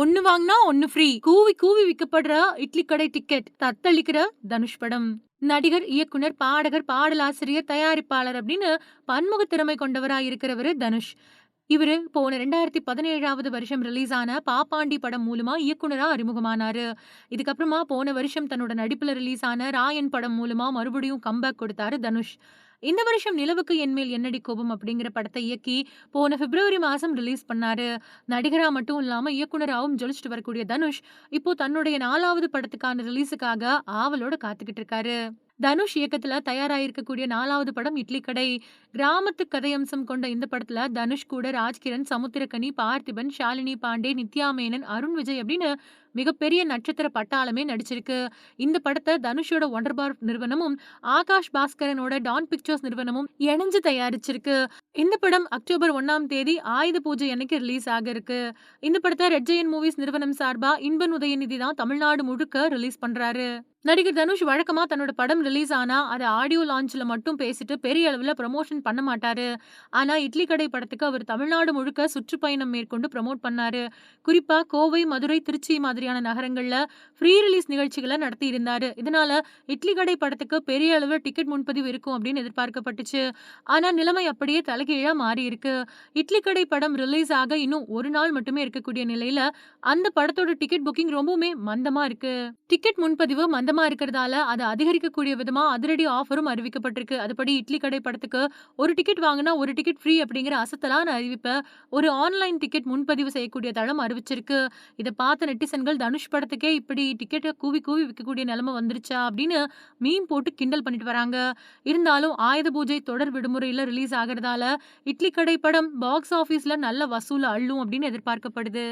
ஒன்னு வாங்கினா ஒன்னு ஃப்ரீ கூவி கூவி விற்கப்படுற இட்லி கடை டிக்கெட் தத்தளிக்கிற தனுஷ் படம். நடிகர் இயக்குனர் பாடகர் பாடலாசிரியர் தயாரிப்பாளர் அப்படின்னு பன்முக திறமை கொண்டவராக இருக்கிறவர் தனுஷ். இவரு போன ரெண்டாயிரத்தி பதினேழாவது வருஷம் ரிலீஸ் ஆன பாப்பாண்டி படம் மூலமா இயக்குனரா அறிமுகமானாரு. இதுக்கப்புறமா போன வருஷம் தன்னோட நடிப்புல ரிலீஸ் ஆன ராயன் படம் மூலமா மறுபடியும் கம்பேக் கொடுத்தாரு தனுஷ். இந்த வருஷம் நிலவுக்கு என்மேல் என்னடி கோபம் அப்படிங்கிற படத்தை இயக்கி போன பிப்ரவரி மாதம் ரிலீஸ் பண்ணாரு. நடிகராக மட்டும் இல்லாமல் இயக்குனராகவும் ஜொலிச்சிட்டு வரக்கூடிய தனுஷ் இப்போ தன்னுடைய நாலாவது படத்துக்கான ரிலீஸுக்காக ஆவலோட காத்துக்கிட்டு இருக்காரு. தனுஷ் இயக்கத்துல தயாராயிருக்கக்கூடிய நாலாவது படம் இட்லி கடை. கிராமத்து கதையம்சம் கொண்ட இந்த படத்துல தனுஷ் கூட ராஜ்கிரண் சமுத்திரக்கனி பார்த்திபன் ஷாலினி பாண்டே நித்யா மேனன் அருண் விஜய் அப்படின்னு மிகப்பெரிய நட்சத்திர பட்டாளமே நடிச்சிருக்கு. இந்த படத்தை தனுஷோட ஒண்டர் பார் நிறுவனமும் ஆகாஷ் பாஸ்கரனோட டான் பிக்சர்ஸ் நிறுவனமும் இணைஞ்சு தயாரிச்சிருக்கு. இந்த படம் அக்டோபர் ஒன்னாம் தேதி ஆயுத பூஜை அன்னைக்கு ரிலீஸ் ஆக இருக்கு இந்த படத்தை ரெட் ஜெயன் மூவிஸ் நிறுவனம் சார்பா இன்பன் உதயநிதி தான் தமிழ்நாடு முழுக்க ரிலீஸ் பண்றாரு. நடிகர் தனுஷ் வழக்கமா தன்னோட படம் ரிலீஸ் ஆனா அதை ஆடியோ லான்ச்ல மட்டும் பேசிட்டு பெரிய அளவுல ப்ரமோஷன் பண்ண மாட்டாரு. ஆனா இட்லி கடை படத்துக்கு அவர் தமிழ்நாடு முழுக்க சுற்றுப்பயணம் மேற்கொண்டு ப்ரமோட் பண்ணாரு. குறிப்பா கோவை மதுரை திருச்சி மாதிரியான நகரங்கள்ல ஃப்ரீ ரிலீஸ் நிகழ்ச்சிகளை நடத்தி இருந்தாரு இதனால இட்லி கடை படத்துக்கு பெரிய அளவில் டிக்கெட் முன்பதிவு இருக்கும் அப்படின்னு எதிர்பார்க்கப்பட்டுச்சு. ஆனா நிலைமை அப்படியே தலைகீழா மாறி இருக்கு இட்லி கடை படம் ரிலீஸ் ஆக இன்னும் ஒரு நாள் மட்டுமே இருக்கக்கூடிய நிலையில அந்த படத்தோட டிக்கெட் புக்கிங் ரொம்பவுமே மந்தமா இருக்கு. டிக்கெட் முன்பதிவு மந்த மந்தமா இருக்கிறதால அதை அதிகரிக்கக்கூடிய விதமா அதிரடி ஆஃபரும் அறிவிக்கப்பட்டிருக்கு. அதுபடி இட்லி கடை படத்துக்கு ஒரு டிக்கெட் வாங்கினா ஒரு டிக்கெட் ஃப்ரீ அப்படிங்கிற அசத்தலான அறிவிப்பை ஒரு ஆன்லைன் டிக்கெட் முன்பதிவு செய்யக்கூடிய தளம் அறிவிச்சிருக்கு. இதை பார்த்த நெட்டிசன்கள் தனுஷ் படத்துக்கே இப்படி டிக்கெட்டை கூவி கூவி விற்கக்கூடிய நிலைமை வந்துருச்சா? அப்படின்னு மீன் போட்டு கிண்டல் பண்ணிட்டு வராங்க. இருந்தாலும் ஆயுத பூஜை தொடர் விடுமுறையில் ரிலீஸ் ஆகிறதால இட்லி கடை படம் பாக்ஸ் ஆஃபீஸ்ல நல்ல வசூல் அள்ளும் அப்படின்னு எதிர்பார்க்கப்படுது.